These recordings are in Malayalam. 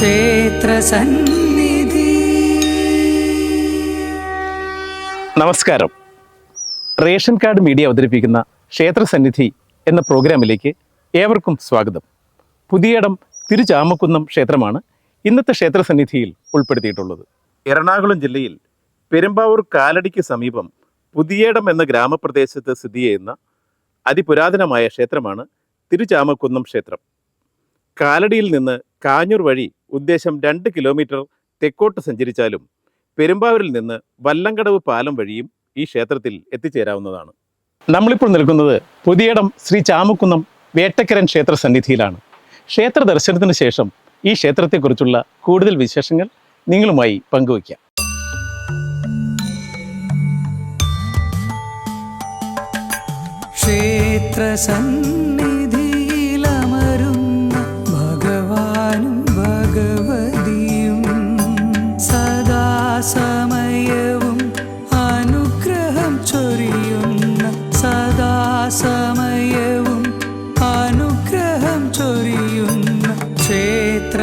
ക്ഷേത്രസന്നിധി നമസ്കാരം. റേഷൻ കാർഡ് മീഡിയ അവതരിപ്പിക്കുന്ന ക്ഷേത്രസന്നിധി എന്ന പ്രോഗ്രാമിലേക്ക് ഏവർക്കും സ്വാഗതം. പുതിയടം തിരുചാമക്കുന്നം ക്ഷേത്രമാണ് ഇന്നത്തെ ക്ഷേത്രസന്നിധിയിൽ ഉൾപ്പെടുത്തിയിട്ടുള്ളത്. എറണാകുളം ജില്ലയിൽ പെരുമ്പാവൂർ കാലടിക്ക് സമീപം പുതിയടം എന്ന ഗ്രാമപ്രദേശത്ത് സ്ഥിതി ചെയ്യുന്ന അതിപുരാതനമായ ക്ഷേത്രമാണ് തിരുചാമക്കുന്നം ക്ഷേത്രം. കാലടിയിൽ നിന്ന് കാഞ്ഞൂർ വഴി ഉദ്ദേശം രണ്ട് കിലോമീറ്റർ തെക്കോട്ട് സഞ്ചരിച്ചാലും പെരുമ്പാവൂരിൽ നിന്ന് വല്ലങ്കടവ് പാലം വഴിയും ഈ ക്ഷേത്രത്തിൽ എത്തിച്ചേരാവുന്നതാണ്. നമ്മളിപ്പോൾ നിൽക്കുന്നത് പുതിയടം ശ്രീ ചാമുക്കുന്നം വേട്ടക്കരൻ ക്ഷേത്ര സന്നിധിയിലാണ്. ക്ഷേത്ര ദർശനത്തിന് ശേഷം ഈ ക്ഷേത്രത്തെക്കുറിച്ചുള്ള കൂടുതൽ വിശേഷങ്ങൾ നിങ്ങളുമായി പങ്കുവയ്ക്കാം. ക്ഷേത്രസന്നിധിയിലമരുന്ന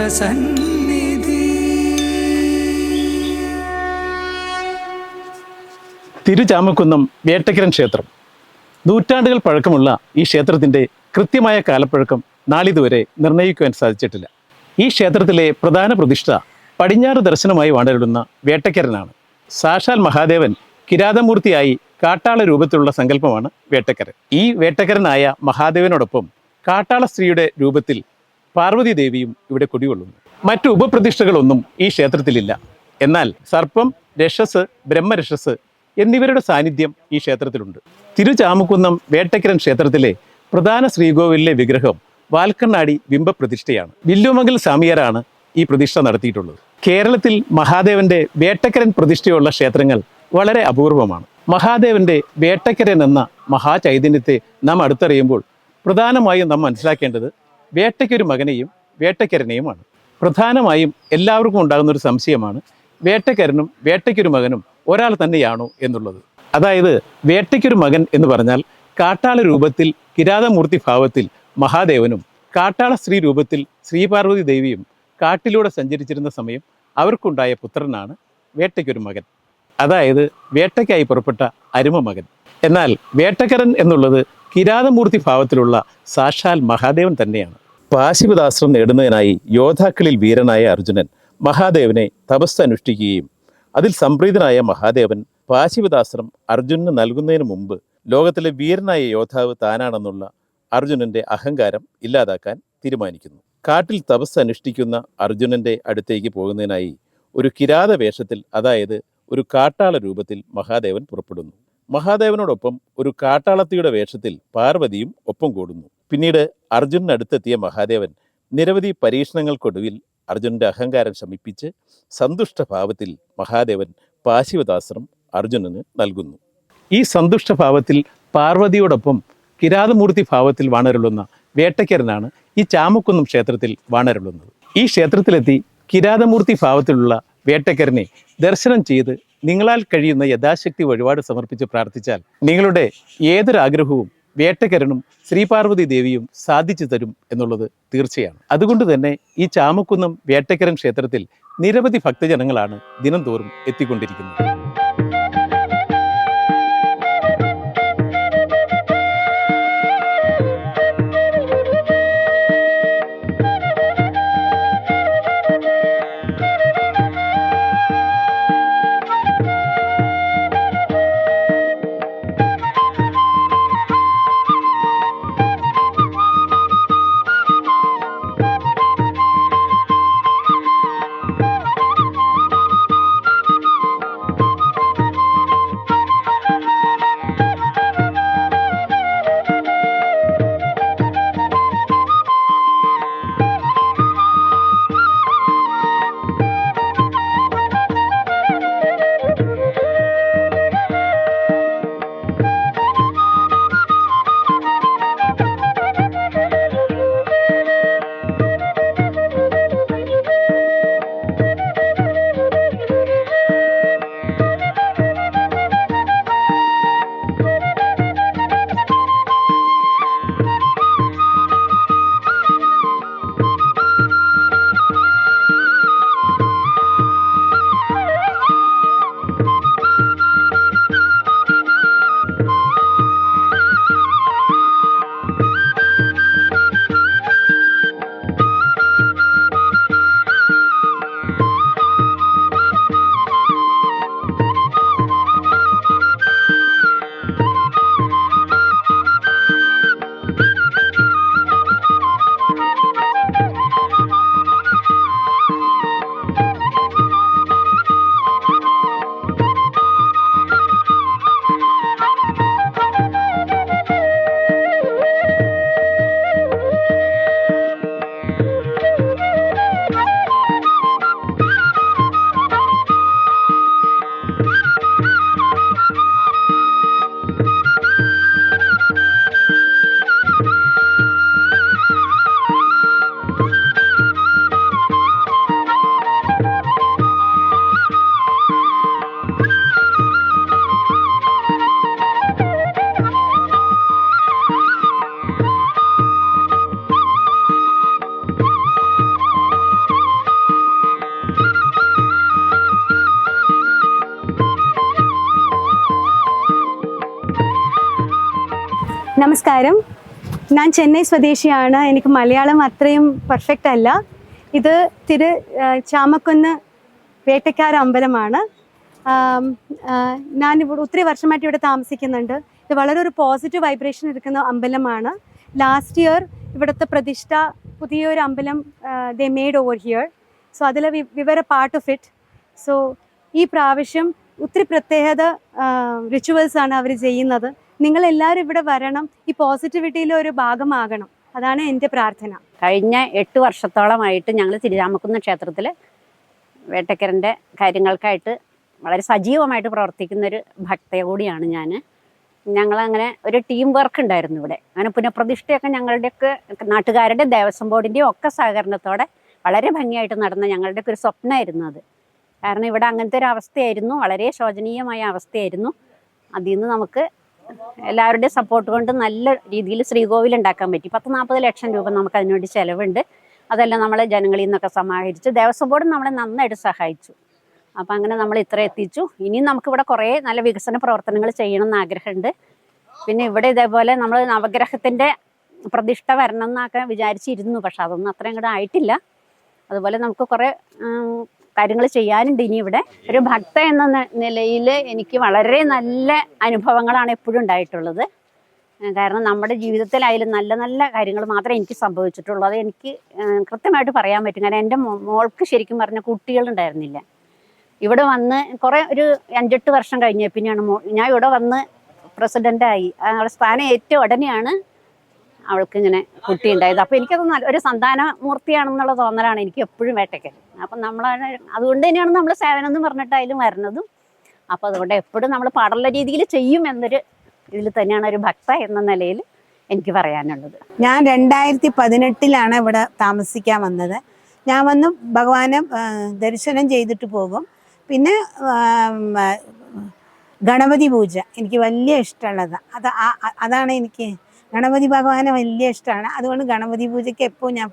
ക്ഷേത്രസന്നിധി തിരുചാമക്കുന്നം വേട്ടക്കിരൻ ക്ഷേത്രം. നൂറ്റാണ്ടുകൾ പഴക്കമുള്ള ഈ ക്ഷേത്രത്തിന്റെ കൃത്യമായ കാലപ്പഴക്കം നാളിതുവരെ നിർണയിക്കുവാൻ സാധിച്ചിട്ടില്ല. ഈ ക്ഷേത്രത്തിലെ പ്രധാന പ്രതിഷ്ഠ പടിഞ്ഞാറ് ദർശനമായി വാണരുടുന്ന വേട്ടക്കരനാണ് സാക്ഷാൽ മഹാദേവൻ കിരാതമൂർത്തിയായി കാട്ടാള രൂപത്തിലുള്ള സങ്കല്പമാണ് വേട്ടക്കരൻ ഈ വേട്ടക്കരനായ മഹാദേവനോടൊപ്പം കാട്ടാള സ്ത്രീയുടെ രൂപത്തിൽ പാർവതി ദേവിയും ഇവിടെ കുടികൊള്ളുന്നു. മറ്റു ഉപപ്രതിഷ്ഠകളൊന്നും ഈ ക്ഷേത്രത്തിലില്ല. എന്നാൽ സർപ്പം രക്ഷസ് ബ്രഹ്മരക്ഷസ് എന്നിവരുടെ സാന്നിധ്യം ഈ ക്ഷേത്രത്തിലുണ്ട്. തിരുചാമുക്കുന്നം വേട്ടക്കരൻ ക്ഷേത്രത്തിലെ പ്രധാന ശ്രീകോവിലിലെ വിഗ്രഹം വാൽക്കണ്ണാടി ബിംബപ്രതിഷ്ഠയാണ് വില്ലുമംഗൽ സ്വാമിയാരാണ് ഈ പ്രതിഷ്ഠ നടത്തിയിട്ടുള്ളത്. കേരളത്തിൽ മഹാദേവന്റെ വേട്ടക്കരൻ പ്രതിഷ്ഠയുള്ള ക്ഷേത്രങ്ങൾ വളരെ അപൂർവമാണ്. മഹാദേവന്റെ വേട്ടക്കരൻ എന്ന മഹാചൈതന്യത്തെ നാം അടുത്തറിയുമ്പോൾ പ്രധാനമായും നാം മനസ്സിലാക്കേണ്ടത് വേട്ടയ്ക്കൊരു മകനെയും വേട്ടക്കരനെയുമാണ് പ്രധാനമായും എല്ലാവർക്കും ഉണ്ടാകുന്ന ഒരു സംശയമാണ് വേട്ടക്കരനും വേട്ടയ്ക്കൊരു മകനും ഒരാൾ തന്നെയാണോ എന്നുള്ളത്. അതായത് വേട്ടയ്ക്കൊരു മകൻ എന്ന് പറഞ്ഞാൽ കാട്ടാള രൂപത്തിൽ കിരാതമൂർത്തി ഭാവത്തിൽ മഹാദേവനും കാട്ടാള സ്ത്രീ രൂപത്തിൽ ശ്രീപാർവതി ദേവിയും കാട്ടിലൂടെ സഞ്ചരിച്ചിരുന്ന സമയം അവർക്കുണ്ടായ പുത്രനാണ് വേട്ടയ്ക്കൊരു മകൻ. അതായത് വേട്ടയ്ക്കായി പുറപ്പെട്ട അരുമ മകൻ എന്നാൽ വേട്ടക്കരൻ എന്നുള്ളത് കിരാതമൂർത്തി ഭാവത്തിലുള്ള സാക്ഷാൽ മഹാദേവൻ തന്നെയാണ്. പാശിപദാശ്രം നേടുന്നതിനായി യോദ്ധാക്കളിൽ വീരനായ അർജുനൻ മഹാദേവനെ തപസ് അനുഷ്ഠിക്കുകയും അതിൽ സംപ്രീതനായ മഹാദേവൻ പാശിപദാശ്രം അർജുനന് നൽകുന്നതിന് മുമ്പ് ലോകത്തിലെ വീരനായ യോദ്ധാവ് താനാണെന്നുള്ള അർജുനന്റെ അഹങ്കാരം ഇല്ലാതാക്കാൻ തീരുമാനിക്കുന്നു. കാട്ടിൽ തപസ് അനുഷ്ഠിക്കുന്ന അർജുനന്റെ അടുത്തേക്ക് പോകുന്നതിനായി ഒരു കിരാത വേഷത്തിൽ അതായത് ഒരു കാട്ടാള രൂപത്തിൽ മഹാദേവൻ പുറപ്പെടുന്നു. മഹാദേവനോടൊപ്പം ഒരു കാട്ടാളത്തിയുടെ വേഷത്തിൽ പാർവതിയും ഒപ്പം കൂടുന്നു. പിന്നീട് അർജുനടുത്തെത്തിയ മഹാദേവൻ നിരവധി പരീക്ഷണങ്ങൾക്കൊടുവിൽ അർജുനന്റെ അഹങ്കാരം ശമിപ്പിച്ച് സന്തുഷ്ടഭാവത്തിൽ മഹാദേവൻ പാശിവദാസ്ത്രം അർജുനന് നൽകുന്നു. ഈ സന്തുഷ്ടഭാവത്തിൽ പാർവതിയോടൊപ്പം കിരാതമൂർത്തി ഭാവത്തിൽ വാണരുളുന്ന വേട്ടക്കരനാണ് ഈ ചാമുക്കുന്നം ക്ഷേത്രത്തിൽ വാണരുളുന്നത്. ഈ ക്ഷേത്രത്തിലെത്തി കിരാതമൂർത്തി ഭാവത്തിലുള്ള വേട്ടക്കരനെ ദർശനം ചെയ്ത് നിങ്ങളാൽ കഴിയുന്ന യഥാശക്തി വഴിപാട് സമർപ്പിച്ച് പ്രാർത്ഥിച്ചാൽ നിങ്ങളുടെ ഏതൊരാഗ്രഹവും വേട്ടക്കരനും ശ്രീപാർവതി ദേവിയും സാധിച്ചു തരും എന്നുള്ളത് തീർച്ചയാണ്. അതുകൊണ്ട് തന്നെ ഈ ചാമക്കുന്നം വേട്ടക്കരൻ ക്ഷേത്രത്തിൽ നിരവധി ഭക്തജനങ്ങളാണ് ദിനംതോറും എത്തിക്കൊണ്ടിരിക്കുന്നത്. നമസ്കാരം. ഞാൻ ചെന്നൈ സ്വദേശിയാണ്. എനിക്ക് മലയാളം അത്രയും പെർഫെക്റ്റ് അല്ല. ഇത് തിരു ചാമക്കുന്ന് വേട്ടക്കാര അമ്പലമാണ്. ഞാൻ ഇവിടെ ഒത്തിരി വർഷമായിട്ട് ഇവിടെ താമസിക്കുന്നുണ്ട്. ഇത് വളരെ ഒരു പോസിറ്റീവ് വൈബ്രേഷൻ എടുക്കുന്ന അമ്പലമാണ്. ലാസ്റ്റ് ഇയർ ഇവിടുത്തെ പ്രതിഷ്ഠ പുതിയൊരു അമ്പലം they made over here so അതിൽ we were a part of it so ഈ പ്രാവശ്യം ഒത്തിരി പ്രത്യേകത റിച്വൽസ് ആണ് അവർ ചെയ്യുന്നത്. നിങ്ങൾ എല്ലാവരും ഇവിടെ വരണം. ഈ പോസിറ്റിവിറ്റിയിലെ ഒരു ഭാഗമാകണം. അതാണ് എന്റെ പ്രാർത്ഥന. കഴിഞ്ഞ എട്ട് വർഷത്തോളമായിട്ട് ഞങ്ങൾ തിരുരാമക്കുന്ന ക്ഷേത്രത്തിൽ വേട്ടക്കരന്റെ കാര്യങ്ങൾക്കായിട്ട് വളരെ സജീവമായിട്ട് പ്രവർത്തിക്കുന്ന ഒരു ഭക്തയെ കൂടിയാണ് ഞാൻ ഞങ്ങളങ്ങനെ ഒരു ടീം വർക്ക് ഉണ്ടായിരുന്നു ഇവിടെ. അങ്ങനെ പുനഃപ്രതിഷ്ഠയൊക്കെ ഞങ്ങളുടെയൊക്കെ നാട്ടുകാരുടെ ദേവസ്വം ബോർഡിന്റെയും ഒക്കെ സഹകരണത്തോടെ വളരെ ഭംഗിയായിട്ട് നടന്ന ഞങ്ങളുടെയൊക്കെ ഒരു സ്വപ്നമായിരുന്നു അത്. കാരണം ഇവിടെ അങ്ങനത്തെ ഒരു അവസ്ഥയായിരുന്നു. വളരെ ശോചനീയമായ അവസ്ഥയായിരുന്നു. അതിൽ നിന്ന് നമുക്ക് എല്ലാവരുടെയും സപ്പോർട്ട് കൊണ്ട് നല്ല രീതിയിൽ ശ്രീകോവിൽ ഉണ്ടാക്കാൻ പറ്റി. പത്ത് നാൽപ്പത് ലക്ഷം രൂപ നമുക്ക് അതിനുവേണ്ടി ചിലവുണ്ട്. അതെല്ലാം നമ്മളെ ജനങ്ങളിൽ നിന്നൊക്കെ സമാഹരിച്ചു ദേവസ്വം ബോർഡ് നമ്മളെ നന്നായിട്ട് സഹായിച്ചു. അപ്പം അങ്ങനെ നമ്മൾ ഇത്ര എത്തിച്ചു. ഇനിയും നമുക്കിവിടെ കുറേ നല്ല വികസന പ്രവർത്തനങ്ങൾ ചെയ്യണം എന്നാഗ്രഹമുണ്ട് പിന്നെ ഇവിടെ ഇതേപോലെ നമ്മൾ നവഗ്രഹത്തിന്റെ പ്രതിഷ്ഠ വരണം എന്നൊക്കെ വിചാരിച്ചിരുന്നു. പക്ഷെ അതൊന്നും അത്രയും കൂടെ ആയിട്ടില്ല. അതുപോലെ നമുക്ക് കുറേ കാര്യങ്ങൾ ചെയ്യാനുണ്ട്. ഇനി ഇവിടെ ഒരു ഭക്ത എന്ന നിലയിൽ എനിക്ക് വളരെ നല്ല അനുഭവങ്ങളാണ് എപ്പോഴും ഉണ്ടായിട്ടുള്ളത്. കാരണം നമ്മുടെ ജീവിതത്തിലായാലും നല്ല നല്ല കാര്യങ്ങൾ മാത്രമേ എനിക്ക് സംഭവിച്ചിട്ടുള്ളൂ. അത് എനിക്ക് കൃത്യമായിട്ട് പറയാൻ പറ്റും. കാരണം എന്റെ മോൾക്ക് ശരിക്കും പറഞ്ഞ കുട്ടികളുണ്ടായിരുന്നില്ല. ഇവിടെ വന്ന് കുറേ ഒരു അഞ്ചെട്ട് വർഷം കഴിഞ്ഞ പിന്നെയാണ് ഞാൻ ഇവിടെ വന്ന് പ്രസിഡന്റായി അവളുടെ സ്ഥാനം ഏറ്റവും ഉടനെയാണ് അവൾക്ക് ഇങ്ങനെ കുട്ടി ഉണ്ടായത് അപ്പോൾ എനിക്കത് നല്ല ഒരു സന്താന മൂർത്തിയാണെന്നുള്ള തോന്നലാണ് എനിക്ക് എപ്പോഴും വേട്ടയ്ക്ക് അപ്പം നമ്മളാണ് അതുകൊണ്ട് തന്നെയാണ് നമ്മൾ സേവനം എന്ന് പറഞ്ഞിട്ടായാലും വരുന്നതും അപ്പോൾ അതുകൊണ്ട് എപ്പോഴും നമ്മൾ പാടുള്ള രീതിയിൽ ചെയ്യും എന്നൊരു ഇതിൽ തന്നെയാണ് ഒരു ഭക്ത എന്ന നിലയിൽ എനിക്ക് പറയാനുള്ളത്. ഞാൻ രണ്ടായിരത്തി പതിനെട്ടിലാണ് ഇവിടെ താമസിക്കാൻ വന്നത്. ഞാൻ വന്ന് ഭഗവാനെ ദർശനം ചെയ്തിട്ട് പോകും. പിന്നെ ഗണപതി പൂജ എനിക്ക് വലിയ ഇഷ്ടമുള്ളത്. അത് അതാണ് എനിക്ക് ഗണപതി ഭഗവാനെ വലിയ ഇഷ്ടമാണ്. അതുകൊണ്ട് ഗണപതി പൂജയ്ക്ക് എപ്പോൾ ഞാൻ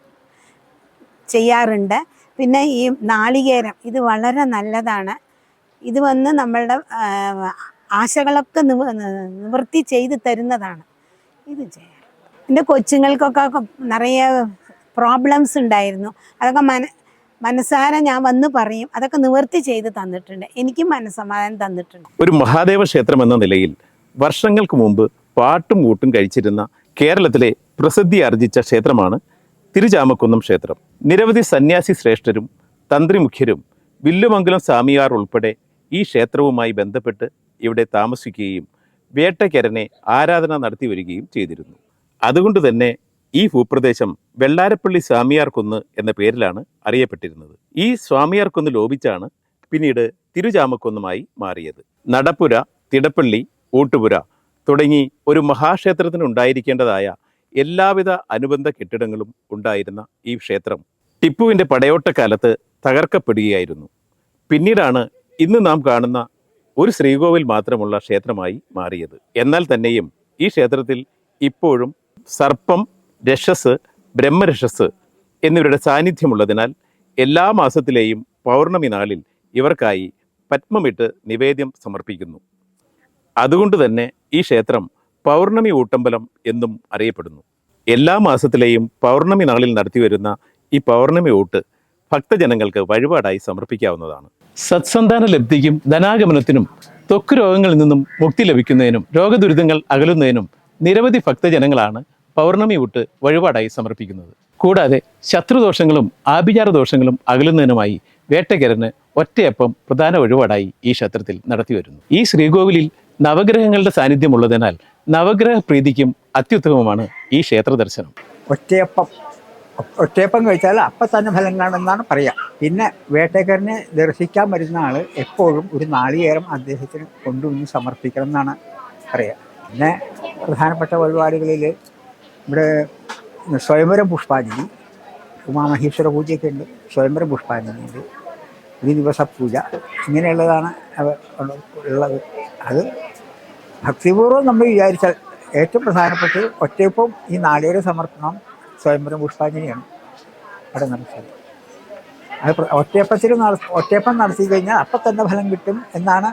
ചെയ്യാറുണ്ട്. പിന്നെ ഈ നാളികേരം ഇത് വളരെ നല്ലതാണ്. ഇത് വന്ന് നമ്മളുടെ ആശകളൊക്കെ നിവ നിവൃത്തി ചെയ്ത് തരുന്നതാണ്. ഇത് ചെയ്യാം. എന്റെ കൊച്ചുങ്ങൾക്കൊക്കെ നിറയെ പ്രോബ്ലംസ് ഉണ്ടായിരുന്നു. അതൊക്കെ മന മനസ്സാര ഞാൻ വന്ന് പറയും. അതൊക്കെ നിവർത്തി ചെയ്ത് തന്നിട്ടുണ്ട്. എനിക്കും മനസ്സമാധാനം തന്നിട്ടുണ്ട്. ഒരു മഹാദേവ ക്ഷേത്രം എന്ന നിലയിൽ വർഷങ്ങൾക്ക് മുമ്പ് പാട്ടും കൂട്ടും കഴിച്ചിരുന്ന കേരളത്തിലെ പ്രസിദ്ധി ആർജിച്ച ക്ഷേത്രമാണ് തിരുചാമക്കുന്നം ക്ഷേത്രം. നിരവധി സന്യാസി ശ്രേഷ്ഠരും തന്ത്രിമുഖ്യരും വില്ലുമംഗലം സ്വാമിയാർ ഉൾപ്പെടെ ഈ ക്ഷേത്രവുമായി ബന്ധപ്പെട്ട് ഇവിടെ താമസിക്കുകയും വേട്ടക്കരനെ ആരാധന നടത്തി വരികയും ചെയ്തിരുന്നു. അതുകൊണ്ട് തന്നെ ഈ ഭൂപ്രദേശം വെള്ളാരപ്പള്ളി സ്വാമിയാർ കുന്ന് എന്ന പേരിലാണ് അറിയപ്പെട്ടിരുന്നത്. ഈ സ്വാമിയാർ കുന്ന് ലോപിച്ചാണ് പിന്നീട് തിരുചാമക്കുന്നുമായി മാറിയത്. നടപ്പുര തിടപ്പള്ളി ഊട്ടുപുര തുടങ്ങി ഒരു മഹാക്ഷേത്രത്തിന് ഉണ്ടായിരിക്കേണ്ടതായ എല്ലാവിധ അനുബന്ധ കെട്ടിടങ്ങളും ഉണ്ടായിരുന്ന ഈ ക്ഷേത്രം ടിപ്പുവിന്റെ പടയോട്ടക്കാലത്ത് തകർക്കപ്പെടുകയായിരുന്നു. പിന്നീടാണ് ഇന്ന് നാം കാണുന്ന ഒരു ശ്രീകോവിൽ മാത്രമുള്ള ക്ഷേത്രമായി മാറിയത്. എന്നാൽ തന്നെയും ഈ ക്ഷേത്രത്തിൽ ഇപ്പോഴും സർപ്പം രക്ഷസ് ബ്രഹ്മരക്ഷസ് എന്നിവരുടെ സാന്നിധ്യമുള്ളതിനാൽ എല്ലാ മാസത്തിലെയും പൗർണമി നാളിൽ ഇവർക്കായി പത്മമിട്ട് നിവേദ്യം സമർപ്പിക്കുന്നു. അതുകൊണ്ട് തന്നെ ഈ ക്ഷേത്രം പൗർണമി ഊട്ടമ്പലം എന്നും അറിയപ്പെടുന്നു. എല്ലാ മാസത്തിലെയും പൗർണമി നാളിൽ നടത്തിവരുന്ന ഈ പൗർണമി ഊട്ട് ഭക്തജനങ്ങൾക്ക് വഴിപാടായി സമർപ്പിക്കാവുന്നതാണ്. സത്സന്താന ലബ്ധിക്കും ധനാഗമനത്തിനും ത്വക്ക് രോഗങ്ങളിൽ നിന്നും മുക്തി ലഭിക്കുന്നതിനും രോഗദുരിതങ്ങൾ അകലുന്നതിനും നിരവധി ഭക്തജനങ്ങളാണ് പൗർണമി ഊട്ട് വഴിപാടായി സമർപ്പിക്കുന്നത്. കൂടാതെ ശത്രുദോഷങ്ങളും ആഭിചാര ദോഷങ്ങളും അകലുന്നതിനുമായി വേട്ടക്കരന് ഒറ്റയപ്പം പ്രധാന വഴിപാടായി ഈ ക്ഷേത്രത്തിൽ നടത്തിവരുന്നു. ഈ ശ്രീകോവിലിൽ നവഗ്രഹങ്ങളുടെ സാന്നിധ്യമുള്ളതിനാൽ നവഗ്രഹ പ്രീതിക്കും അത്യുത്തമമാണ് ഈ ക്ഷേത്ര ദർശനം. ഒറ്റയപ്പം ഒറ്റയപ്പം കഴിച്ചാൽ അപ്പം തന്നെ ഫലം കാണുമെന്നാണ് പറയുക പിന്നെ വേട്ടക്കാരനെ ദർശിക്കാൻ വരുന്ന ആൾ എപ്പോഴും ഒരു നാളികേരം അദ്ദേഹത്തിന് കൊണ്ടുവന്ന് സമർപ്പിക്കണം എന്നാണ് പറയുക പിന്നെ പ്രധാനപ്പെട്ട പരിപാടികളിൽ ഇവിടെ സ്വയംവരം പുഷ്പാഞ്ജലി ഉമാമഹേശ്വര പൂജയൊക്കെ ഉണ്ട് സ്വയംവരം പുഷ്പാഞ്ജലി ഉണ്ട് ഒരു ദിവസ പൂജ ഇങ്ങനെയുള്ളതാണ് ഉള്ളത്. അത് ഭക്തിപൂർവം നമ്മൾ വിചാരിച്ചാൽ ഏറ്റവും പ്രധാനപ്പെട്ടത് ഒറ്റയപ്പം ഈ നാളികേര സമർപ്പണം സ്വയംവരം പുഷ്പാഞ്ജലിയാണ്. അവിടെ നടത്തിയത് അത് ഒറ്റയപ്പത്തിൽ ഒറ്റയപ്പം നടത്തി കഴിഞ്ഞാൽ അപ്പം തന്നെ ഫലം കിട്ടും എന്നാണ്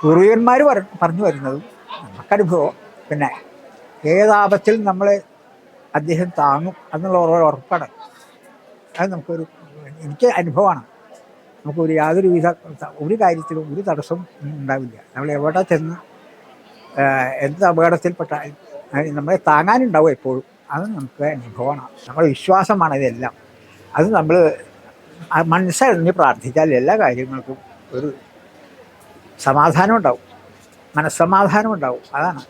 പൂർവികന്മാർ പറഞ്ഞു വരുന്നത്. നമുക്കനുഭവം. പിന്നെ ഏതാപത്തിൽ നമ്മൾ അദ്ദേഹം താങ്ങും എന്നുള്ള ഉറപ്പാണ്. അത് നമുക്കൊരു എനിക്ക് അനുഭവമാണ്. നമുക്കൊരു യാതൊരു വിധ ഒരു കാര്യത്തിലും ഒരു തടസ്സവും ഉണ്ടാവില്ല. നമ്മൾ എവിടെ ചെന്ന് എന്ത് അപകടത്തിൽപ്പെട്ടാലും നമ്മളെ താങ്ങാനുണ്ടാവും എപ്പോഴും. അത് നമുക്ക് അനുഭവമാണ്. നമ്മുടെ വിശ്വാസമാണ് ഇതെല്ലാം. അത് നമ്മൾ മനസ്സറിഞ്ഞ് പ്രാർത്ഥിച്ചാൽ എല്ലാ കാര്യങ്ങൾക്കും ഒരു സമാധാനം ഉണ്ടാവും. മനസ്സമാധാനം ഉണ്ടാവും. അതാണ്.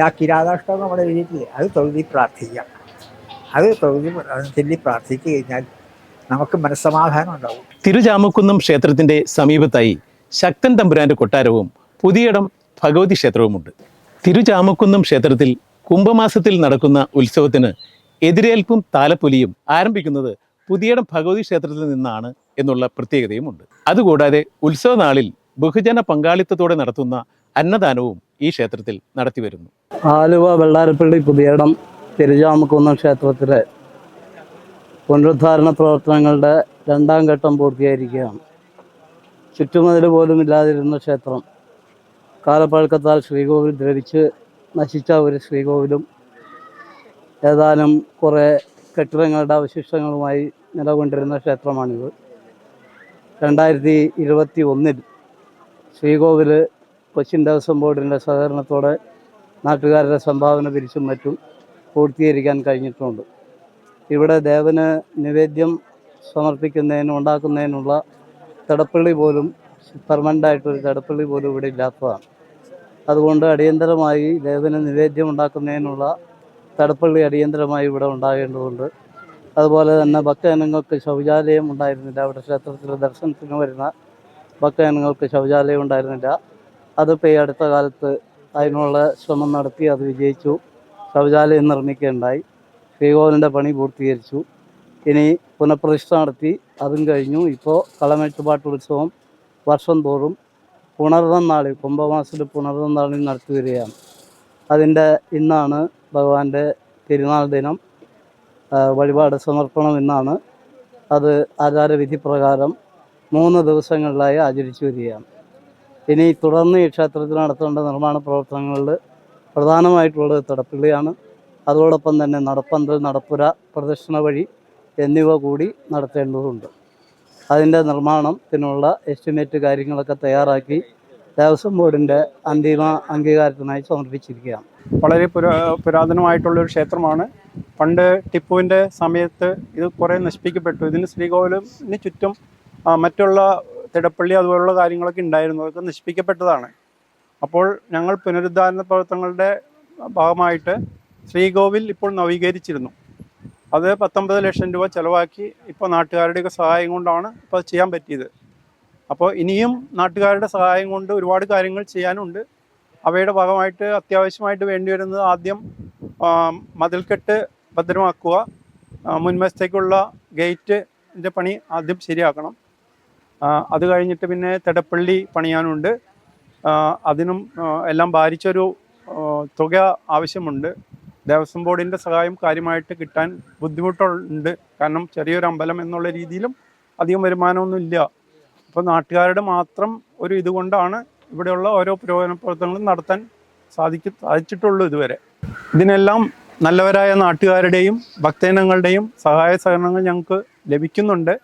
ആ കിരാതാഷ്ടം നമ്മുടെ വീട്ടിൽ അത് തൊഴുതി പ്രാർത്ഥിക്കാം. അത് തൊഴുതി ചൊല്ലി പ്രാർത്ഥിച്ചു കഴിഞ്ഞാൽ നമുക്ക് മനസ്സമാധാനം ഉണ്ടാവും. തിരുചാമക്കുന്നം ക്ഷേത്രത്തിന്റെ സമീപത്തായി ശക്തൻ തമ്പുരാന്റെ കൊട്ടാരവും പുതിയടം ഭഗവതി ക്ഷേത്രവുമുണ്ട്. തിരുചാമക്കുന്നം ക്ഷേത്രത്തിൽ കുംഭമാസത്തിൽ നടക്കുന്ന ഉത്സവത്തിന് എതിരേൽപ്പും താലപ്പൊലിയും ആരംഭിക്കുന്നത് പുതിയടം ഭഗവതി ക്ഷേത്രത്തിൽ നിന്നാണ് എന്നുള്ള പ്രത്യേകതയുമുണ്ട്. അതുകൂടാതെ ഉത്സവ നാളിൽ ബഹുജന പങ്കാളിത്തത്തോടെ നടത്തുന്ന അന്നദാനവും ഈ ക്ഷേത്രത്തിൽ നടത്തിവരുന്നു. ആലുവ വെള്ളാരപ്പള്ളി പുതിയടം തിരുചാമുക്കുന്നം ക്ഷേത്രത്തിലെ പുനരുദ്ധാരണ പ്രവർത്തനങ്ങളുടെ രണ്ടാം ഘട്ടം പൂർത്തിയായിരിക്കുകയാണ്. ചുറ്റുമതിൽ പോലും ഇല്ലാതിരുന്ന ക്ഷേത്രം കാലപ്പഴക്കത്താൽ ശ്രീകോവിൽ ദ്രവിച്ച് നശിച്ച ഒരു ശ്രീകോവിലും ഏതാനും കുറേ കെട്ടിടങ്ങളുടെ അവശിഷ്ടങ്ങളുമായി നിലകൊണ്ടിരുന്ന ക്ഷേത്രമാണിത്. രണ്ടായിരത്തി ഇരുപത്തി ഒന്നിൽ ശ്രീകോവിൽ കൊച്ചിൻ ദേവസ്വം ബോർഡിന്റെ സഹകരണത്തോടെ നാട്ടുകാരുടെ സംഭാവന പിരിച്ചും മറ്റും പൂർത്തീകരിക്കാൻ കഴിഞ്ഞിട്ടുണ്ട്. ഇവിടെ ദേവന് നിവേദ്യം സമർപ്പിക്കുന്നതിനും ഉണ്ടാക്കുന്നതിനുള്ള തടപ്പള്ളി പോലും പെർമനന്റ് ആയിട്ടൊരു തടപ്പള്ളി പോലും ഇവിടെ ഇല്ലാത്തതാണ്. അതുകൊണ്ട് അടിയന്തരമായി ദേവന് നിവേദ്യം ഉണ്ടാക്കുന്നതിനുള്ള തടപ്പള്ളി അടിയന്തരമായി ഇവിടെ ഉണ്ടാകേണ്ടതുണ്ട്. അതുപോലെ തന്നെ ഭക്തജനങ്ങൾക്ക് ശൗചാലയം ഉണ്ടായിരുന്നില്ല. അവിടെ ക്ഷേത്രത്തിൽ ദർശനത്തിന് വരുന്ന ഭക്തജനങ്ങൾക്ക് ശൗചാലയം ഉണ്ടായിരുന്നില്ല. അതിപ്പോൾ ഈ അടുത്ത കാലത്ത് അതിനുള്ള ശ്രമം നടത്തി അത് വിജയിച്ചു. ശൗചാലയം നിർമ്മിക്കുകയുണ്ടായി. ശ്രീകോവിലിന്റെ പണി പൂർത്തീകരിച്ചു. ഇനി പുനഃപ്രതിഷ്ഠ നടത്തി അതും കഴിഞ്ഞു. ഇപ്പോൾ കളമേറ്റുപാട്ട് ഉത്സവം വർഷം തോറും പുണർന്നം നാളിൽ കുംഭമാസത്തിൽ പുണർന്നം നാളിൽ നടത്തി വരികയാണ്. അതിന്റെ ഇന്നാണ് ഭഗവാന്റെ തിരുനാൾ ദിനം. വഴിപാട് സമർപ്പണം ഇന്നാണ്. അത് ആചാരവിധി പ്രകാരം മൂന്ന് ദിവസങ്ങളിലായി ആചരിച്ചു വരികയാണ്. ഇനി തുടർന്ന് ഈ ക്ഷേത്രത്തിൽ നടത്തേണ്ട നിർമ്മാണ പ്രവർത്തനങ്ങളിൽ പ്രധാനമായിട്ടുള്ളത് തടപ്പള്ളിയാണ്. അതോടൊപ്പം തന്നെ നടപ്പന്തൽ നടപ്പുര പ്രദക്ഷിണ വഴി എന്നിവ കൂടി നടത്തേണ്ടതുണ്ട്. അതിന്റെ നിർമ്മാണത്തിനുള്ള എസ്റ്റിമേറ്റ് കാര്യങ്ങളൊക്കെ തയ്യാറാക്കി ദേവസ്വം ബോർഡിന്റെ അന്തിമ അംഗീകാരത്തിനായി സമർപ്പിച്ചിരിക്കുകയാണ്. വളരെ പുരാ പുരാതനമായിട്ടുള്ളൊരു ക്ഷേത്രമാണ്. പണ്ട് ടിപ്പുവിന്റെ സമയത്ത് ഇത് കുറേ നശിപ്പിക്കപ്പെട്ടു. ഇതിന് ശ്രീകോവിലിന് ചുറ്റും മറ്റുള്ള തിടപ്പള്ളി അതുപോലുള്ള കാര്യങ്ങളൊക്കെ ഉണ്ടായിരുന്നു. അതൊക്കെ നശിപ്പിക്കപ്പെട്ടതാണ്. അപ്പോൾ ഞങ്ങൾ പുനരുദ്ധാരണ പ്രവർത്തനങ്ങളുടെ ഭാഗമായിട്ട് ശ്രീകോവിൽ ഇപ്പോൾ നവീകരിച്ചിരുന്നു. അത് പത്തൊമ്പത് ലക്ഷം രൂപ ചിലവാക്കി ഇപ്പോൾ നാട്ടുകാരുടെയൊക്കെ സഹായം കൊണ്ടാണ് ഇപ്പോൾ ചെയ്യാൻ പറ്റിയത്. അപ്പോൾ ഇനിയും നാട്ടുകാരുടെ സഹായം കൊണ്ട് ഒരുപാട് കാര്യങ്ങൾ ചെയ്യാനുണ്ട്. അവയുടെ ഭാഗമായിട്ട് അത്യാവശ്യമായിട്ട് വേണ്ടി വരുന്നത് ആദ്യം മതിൽക്കെട്ട് ഭദ്രമാക്കുക. മുൻവശത്തേക്കുള്ള ഗേറ്റിന്റെ പണി ആദ്യം ശരിയാക്കണം. അത് കഴിഞ്ഞിട്ട് പിന്നെ തെടപ്പള്ളി പണിയാനുണ്ട്. അതിനും എല്ലാം ഭാരിച്ചൊരു തുക ആവശ്യമുണ്ട്. ദേവസ്വം ബോർഡിന്റെ സഹായം കാര്യമായിട്ട് കിട്ടാൻ ബുദ്ധിമുട്ടുണ്ട്. കാരണം ചെറിയൊരു അമ്പലം എന്നുള്ള രീതിയിലും അധികം വരുമാനമൊന്നും ഇല്ല. അപ്പോൾ നാട്ടുകാരുടെ മാത്രം ഒരു ഇതുകൊണ്ടാണ് ഇവിടെയുള്ള ഓരോ പുരോഗമന പ്രവർത്തനങ്ങളും നടത്താൻ സാധിക്കും സാധിച്ചിട്ടുള്ളൂ ഇതുവരെ. ഇതിനെല്ലാം നല്ലവരായ നാട്ടുകാരുടെയും ഭക്തജനങ്ങളുടെയും സഹായ സഹകരണങ്ങൾ ഞങ്ങൾക്ക് ലഭിക്കുന്നുണ്ട്.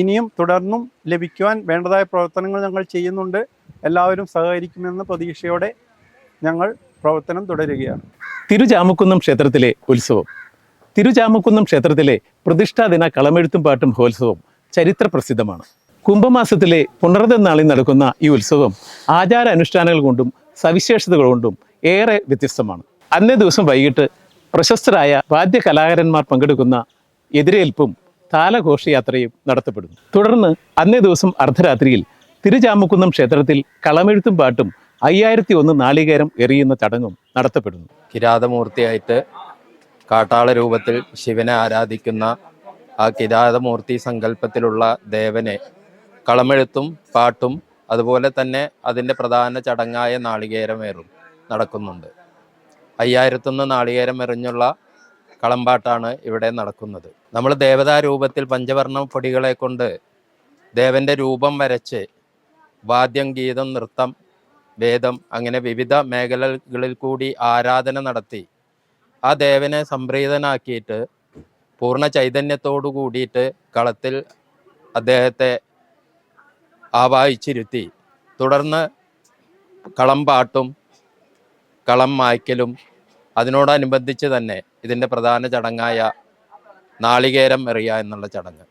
ഇനിയും തുടർന്നും ലഭിക്കുവാൻ വേണ്ടതായ പ്രവർത്തനങ്ങൾ ഞങ്ങൾ ചെയ്യുന്നുണ്ട്. എല്ലാവരും സഹകരിക്കുമെന്ന പ്രതീക്ഷയോടെ ഞങ്ങൾ പ്രവർത്തനം തുടരുകയാണ്. തിരുചാമുക്കുന്നം ക്ഷേത്രത്തിലെ ഉത്സവം. തിരുചാമുക്കുന്നം ക്ഷേത്രത്തിലെ പ്രതിഷ്ഠാദിന കളമെഴുത്തും പാട്ടും മഹോത്സവം ചരിത്ര പ്രസിദ്ധമാണ്. കുംഭമാസത്തിലെ പുണർദ നാളിൽ നടക്കുന്ന ഈ ഉത്സവം ആചാര അനുഷ്ഠാനങ്ങൾ കൊണ്ടും സവിശേഷതകൾ കൊണ്ടും ഏറെ വ്യത്യസ്തമാണ്. അന്നേ ദിവസം വൈകിട്ട് പ്രശസ്തരായ വാദ്യ കലാകാരന്മാർ പങ്കെടുക്കുന്ന എതിരേൽപ്പും താലഘോഷയാത്രയും നടത്തപ്പെടുന്നു. തുടർന്ന് അന്നേ ദിവസം അർദ്ധരാത്രിയിൽ തിരുചാമുക്കുന്നം ക്ഷേത്രത്തിൽ കളമെഴുത്തും പാട്ടും അയ്യായിരത്തി ഒന്ന് നാളികേരം എറിയുന്ന ചടങ്ങും നടത്തപ്പെടുന്നു. കിരാതമൂർത്തിയായിട്ട് കാട്ടാള രൂപത്തിൽ ശിവനെ ആരാധിക്കുന്ന ആ കിരാതമൂർത്തി സങ്കല്പത്തിലുള്ള ദേവനെ കളമെഴുത്തും പാട്ടും അതുപോലെ തന്നെ അതിന്റെ പ്രധാന ചടങ്ങായ നാളികേരമേറും നടക്കുന്നുണ്ട്. അയ്യായിരത്തൊന്ന് നാളികേരം എറിഞ്ഞുള്ള കളമ്പാട്ടാണ് ഇവിടെ നടക്കുന്നത്. നമ്മൾ ദേവതാ രൂപത്തിൽ പഞ്ചവർണ പൊടികളെ കൊണ്ട് ദേവന്റെ രൂപം വരച്ച് വാദ്യം ഗീതം നൃത്തം വേദം അങ്ങനെ വിവിധ മേഖലകളിൽ കൂടി ആരാധന നടത്തി. ആ ദേവനെ സംപ്രീതനാക്കിയിട്ട് പൂർണ ചൈതന്യത്തോടു കൂടിയിട്ട് കളത്തിൽ അദ്ദേഹത്തെ ആവാഹിച്ചിരുത്തി. തുടർന്ന് കളം പാട്ടും കളം മായ്ക്കലും അതിനോടനുബന്ധിച്ച് തന്നെ ഇതിന്റെ പ്രധാന ചടങ്ങായ നാളികേരം എറിയുക എന്നുള്ള ചടങ്ങ്.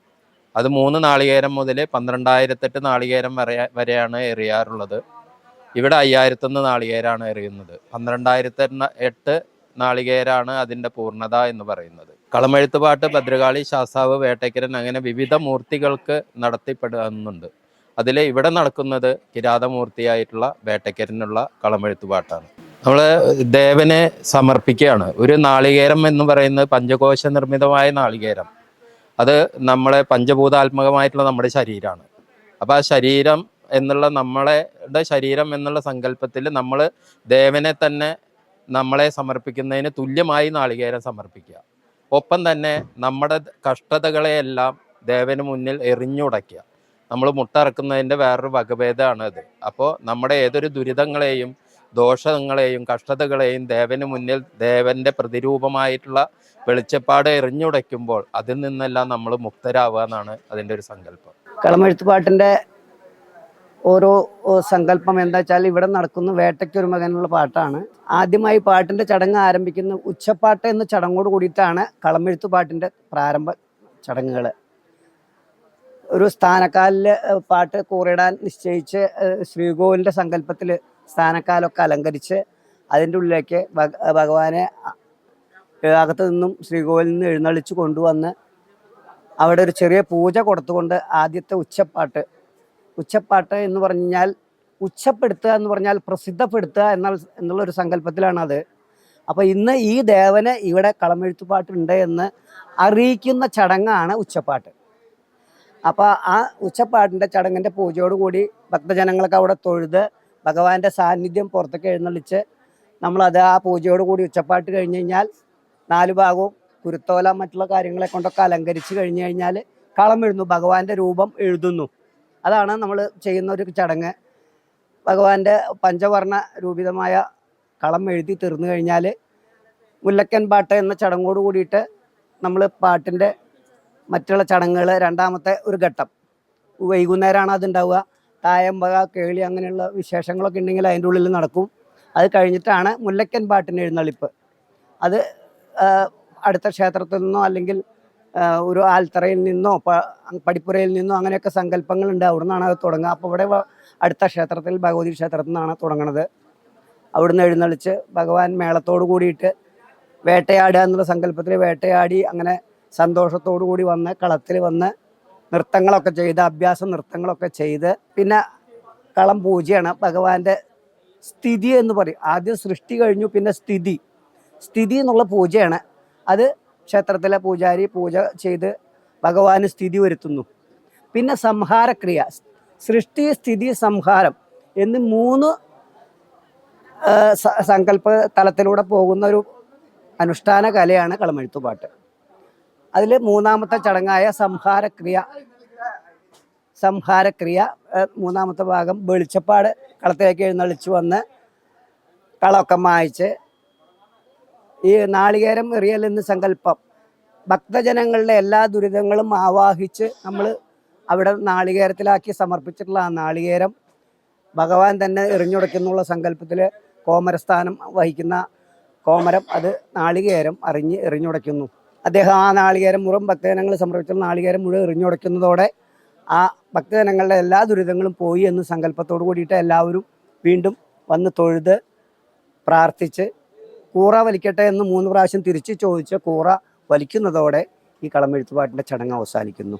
അത് മൂന്ന് നാളികേരം മുതൽ പന്ത്രണ്ടായിരത്തെട്ട് നാളികേരം വരെ വരെയാണ് എറിയാറുള്ളത്. ഇവിടെ അയ്യായിരത്തൊന്ന് നാളികേരാണ് എറിയുന്നത്. പന്ത്രണ്ടായിരത്തി എട്ട് നാളികേരാണ് അതിന്റെ പൂർണത എന്ന് പറയുന്നത്. കളമെഴുത്തുപാട്ട് ഭദ്രകാളി ശാസ്താവ് വേട്ടയ്ക്കരൻ അങ്ങനെ വിവിധ മൂർത്തികൾക്ക് നടത്തിപ്പെടുന്നുണ്ട്. അതിൽ ഇവിടെ നടക്കുന്നത് കിരാതമൂർത്തിയായിട്ടുള്ള വേട്ടയ്ക്കരനുള്ള കളമെഴുത്തുപാട്ടാണ്. നമ്മൾ ദേവനെ സമർപ്പിക്കുകയാണ്. ഒരു നാളികേരം എന്ന് പറയുന്നത് പഞ്ചകോശ നിർമ്മിതമായ നാളികേരം. അത് നമ്മളെ പഞ്ചഭൂതാത്മകമായിട്ടുള്ള നമ്മുടെ ശരീരമാണ്. അപ്പോൾ ആ ശരീരം എന്നുള്ള നമ്മളുടെ ശരീരം എന്നുള്ള സങ്കല്പത്തിൽ നമ്മൾ ദേവനെ തന്നെ നമ്മളെ സമർപ്പിക്കുന്നതിന് തുല്യമായി നാളികേരം സമർപ്പിക്കുക. ഒപ്പം തന്നെ നമ്മുടെ കഷ്ടതകളെയെല്ലാം ദേവന് മുന്നിൽ എറിഞ്ഞുടയ്ക്കുക. നമ്മൾ മുട്ടറക്കുന്നതിന്റെ വേറൊരു വകഭേദമാണ് അത് അപ്പോൾ നമ്മുടെ ഏതൊരു ദുരിതങ്ങളെയും ദോഷങ്ങളെയും കഷ്ടതകളെയും ദേവന് മുന്നിൽ ദേവന്റെ പ്രതിരൂപമായിട്ടുള്ള വെളിച്ചപ്പാട് എറിഞ്ഞുടയ്ക്കുമ്പോൾ അതിൽ നിന്നെല്ലാം നമ്മൾ മുക്തരാവുക എന്നാണ് അതിന്റെ ഒരു സങ്കല്പം. കളമെഴുത്തുപാട്ടിന്റെ ഓരോ സങ്കല്പം എന്താ വെച്ചാൽ ഇവിടെ നടക്കുന്ന വേട്ടയ്ക്കൊരു മകനുള്ള പാട്ടാണ്. ആദ്യമായി പാട്ടിന്റെ ചടങ്ങ് ആരംഭിക്കുന്ന ഉച്ചപ്പാട്ട് എന്ന ചടങ്ങോട് കൂടിയിട്ടാണ് കളമെഴുത്ത് പാട്ടിന്റെ പ്രാരംഭ ചടങ്ങുകൾ ഒരു സ്ഥാനക്കാലിൽ പാട്ട് കൂറിടാൻ നിശ്ചയിച്ച് ശ്രീകോവിലിന്റെ സങ്കല്പത്തിൽ സ്ഥാനക്കാലൊക്കെ അലങ്കരിച്ച് അതിന്റെ ഉള്ളിലേക്ക് ഭഗവാനെ അകത്ത് നിന്നും ശ്രീകോവിലിൽ നിന്ന് എഴുന്നള്ളിച്ച് കൊണ്ടുവന്ന് അവിടെ ഒരു ചെറിയ പൂജ കൊടുത്തുകൊണ്ട് ആദ്യത്തെ ഉച്ചപ്പാട്ട് ഉച്ചപ്പാട്ട് എന്ന് പറഞ്ഞാൽ ഉച്ചപ്പെടുത്തുക എന്ന് പറഞ്ഞാൽ പ്രസിദ്ധപ്പെടുത്തുക എന്ന എന്നുള്ള ഒരു സങ്കല്പത്തിലാണ് അത് അപ്പോൾ ഇന്ന് ഈ ദേവന് ഇവിടെ കളമെഴുത്തുപാട്ടുണ്ട് എന്ന് അറിയിക്കുന്ന ചടങ്ങാണ് ഉച്ചപ്പാട്ട്. അപ്പോൾ ആ ഉച്ചപ്പാട്ടിന്റെ ചടങ്ങിന്റെ പൂജയോടുകൂടി ഭക്തജനങ്ങളൊക്കെ അവിടെ തൊഴുത് ഭഗവാന്റെ സാന്നിധ്യം പുറത്തേക്ക് എഴുന്നള്ളിച്ച് നമ്മളത് ആ പൂജയോടുകൂടി ഉച്ചപ്പാട്ട് കഴിഞ്ഞ് കഴിഞ്ഞാൽ നാല് ഭാഗവും കുരുത്തോല മറ്റുള്ള കാര്യങ്ങളെ കൊണ്ടൊക്കെ അലങ്കരിച്ച് കഴിഞ്ഞ് കഴിഞ്ഞാൽ കളം എഴുതുന്നു ഭഗവാന്റെ രൂപം എഴുതുന്നു. അതാണ് നമ്മൾ ചെയ്യുന്ന ഒരു ചടങ്ങ്. ഭഗവാന്റെ പഞ്ചവർണ രൂപിതമായ കളം എഴുതി തീർന്നു കഴിഞ്ഞാൽ മുല്ലക്കൻ പാട്ട് എന്ന ചടങ്ങോട് കൂടിയിട്ട് നമ്മൾ പാട്ടിന്റെ മറ്റുള്ള ചടങ്ങുകൾ രണ്ടാമത്തെ ഒരു ഘട്ടം. വൈകുന്നേരമാണ് അതുണ്ടാവുക. തായമ്പക കേളി അങ്ങനെയുള്ള വിശേഷങ്ങളൊക്കെ ഉണ്ടെങ്കിൽ അതിന്റെ ഉള്ളിൽ നടക്കും. അത് കഴിഞ്ഞിട്ടാണ് മുല്ലക്കൻ പാട്ടിന് എഴുന്നള്ളിപ്പ്. അത് അടുത്ത ക്ഷേത്രത്തിൽ നിന്നോ അല്ലെങ്കിൽ ഒരു ആൽത്തറയിൽ നിന്നോ പടിപ്പുരയിൽ നിന്നോ അങ്ങനെയൊക്കെ സങ്കല്പങ്ങളുണ്ട്. അവിടെ നിന്നാണ് അത് തുടങ്ങുക. അപ്പോൾ ഇവിടെ അടുത്ത ക്ഷേത്രത്തിൽ ഭഗവതി ക്ഷേത്രത്തിൽ നിന്നാണ് തുടങ്ങുന്നത് അവിടുന്ന് എഴുന്നള്ളിച്ച് ഭഗവാൻ മേളത്തോട് കൂടിയിട്ട് വേട്ടയാടുക എന്നുള്ള സങ്കല്പത്തിൽ വേട്ടയാടി അങ്ങനെ സന്തോഷത്തോടു കൂടി വന്ന് കളത്തിൽ വന്ന് നൃത്തങ്ങളൊക്കെ ചെയ്ത് അഭ്യാസ നൃത്തങ്ങളൊക്കെ ചെയ്ത് പിന്നെ കളം പൂജയാണ് ഭഗവാന്റെ സ്ഥിതി എന്ന് പറയും. ആദ്യം സൃഷ്ടി കഴിഞ്ഞു പിന്നെ സ്ഥിതി. സ്ഥിതി എന്നുള്ള പൂജയാണ്. അത് ക്ഷേത്രത്തിലെ പൂജാരി പൂജ ചെയ്ത് ഭഗവാന് സ്ഥിതി വരുത്തുന്നു. പിന്നെ സംഹാരക്രിയ. സൃഷ്ടി സ്ഥിതി സംഹാരം എന്ന് മൂന്ന് സങ്കല്പ തലത്തിലൂടെ പോകുന്ന ഒരു അനുഷ്ഠാന കലയാണ് കളമെഴുത്തുപാട്ട്. അതിൽ മൂന്നാമത്തെ ചടങ്ങായ സംഹാരക്രിയ സംഹാരക്രിയ മൂന്നാമത്തെ ഭാഗം വെളിച്ചപ്പാട് കളത്തിലേക്ക് എഴുന്നള്ളിച്ച് വന്ന് കളമൊക്കെ മായ്ച്ച് ഈ നാളികേരം എറിയൽ എന്ന് സങ്കല്പം ഭക്തജനങ്ങളുടെ എല്ലാ ദുരിതങ്ങളും ആവാഹിച്ച് നമ്മൾ അവിടെ നാളികേരത്തിലാക്കി സമർപ്പിച്ചിട്ടുള്ള ആ നാളികേരം ഭഗവാൻ തന്നെ എറിഞ്ഞുടയ്ക്കുന്നുള്ള സങ്കല്പത്തിൽ കോമരസ്ഥാനം വഹിക്കുന്ന കോമരം അത് നാളികേരം അറിഞ്ഞ് എറിഞ്ഞുടയ്ക്കുന്നു അദ്ദേഹം ആ നാളികേരം മുറും ഭക്തജനങ്ങൾ സമർപ്പിച്ചുള്ള നാളികേരം മുഴുവൻ എറിഞ്ഞുടയ്ക്കുന്നതോടെ ആ ഭക്തജനങ്ങളുടെ എല്ലാ ദുരിതങ്ങളും പോയി എന്ന് സങ്കല്പത്തോടു കൂടിയിട്ട് എല്ലാവരും വീണ്ടും വന്ന് തൊഴുത് പ്രാർത്ഥിച്ച് കൂറ വലിക്കട്ടെ എന്ന് മൂന്ന് പ്രാവശ്യം തിരിച്ച് ചോദിച്ച കൂറ വലിക്കുന്നതോടെ ഈ കളമെഴുത്തുപാട്ടിന്റെ ചടങ്ങ് അവസാനിക്കുന്നു.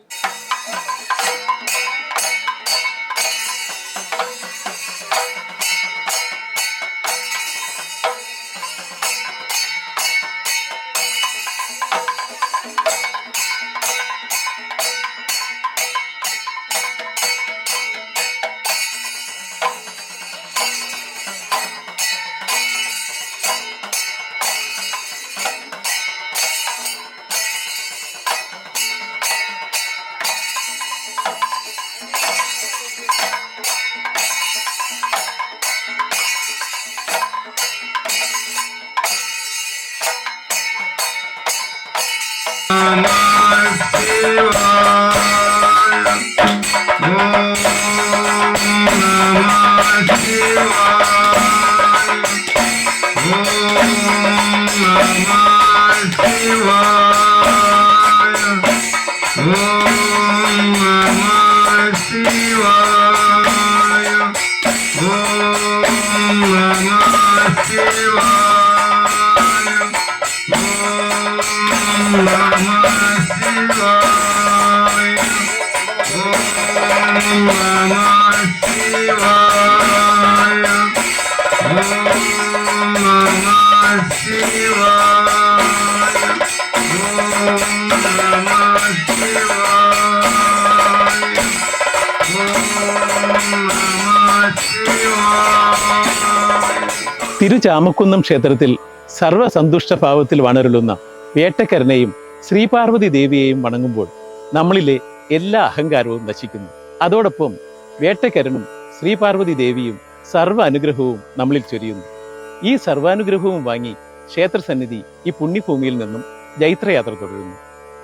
Namah Shivaya. തിരുചാമക്കുന്നം ക്ഷേത്രത്തിൽ സർവസന്തുഷ്ട ഭാവത്തിൽ വണരുളുന്ന വേട്ടക്കരനെയും ശ്രീപാർവതി ദേവിയെയും വണങ്ങുമ്പോൾ നമ്മളിലെ എല്ലാ അഹങ്കാരവും നശിക്കുന്നു. അതോടൊപ്പം വേട്ടക്കരനും ശ്രീ പാർവതി ദേവിയും സർവ അനുഗ്രഹവും നമ്മളിൽ ചൊരിയുന്നു. ഈ സർവാനുഗ്രഹവും വാങ്ങി ക്ഷേത്രസന്നിധി ഈ പുണ്യഭൂമിയിൽ നിന്നും ജൈത്രയാത്ര തുടരുന്നു.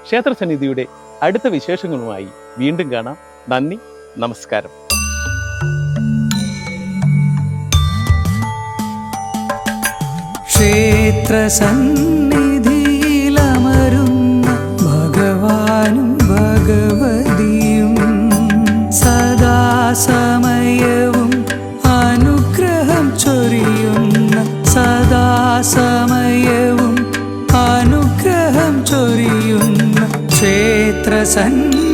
ക്ഷേത്രസന്നിധിയുടെ അടുത്ത വിശേഷങ്ങളുമായി വീണ്ടും കാണാം. നന്ദി നമസ്കാരം. ക്ഷേത്ര ക്ഷേത്രസന്നിധിയിലമരുന്ന ഭഗവാനും ഭഗവതിയും സദാസമയവും അനുഗ്രഹം ചൊരിയുന്ന സദാസമയവും അനുഗ്രഹം ചൊരിയുന്ന ക്ഷേത്രസന്നിധി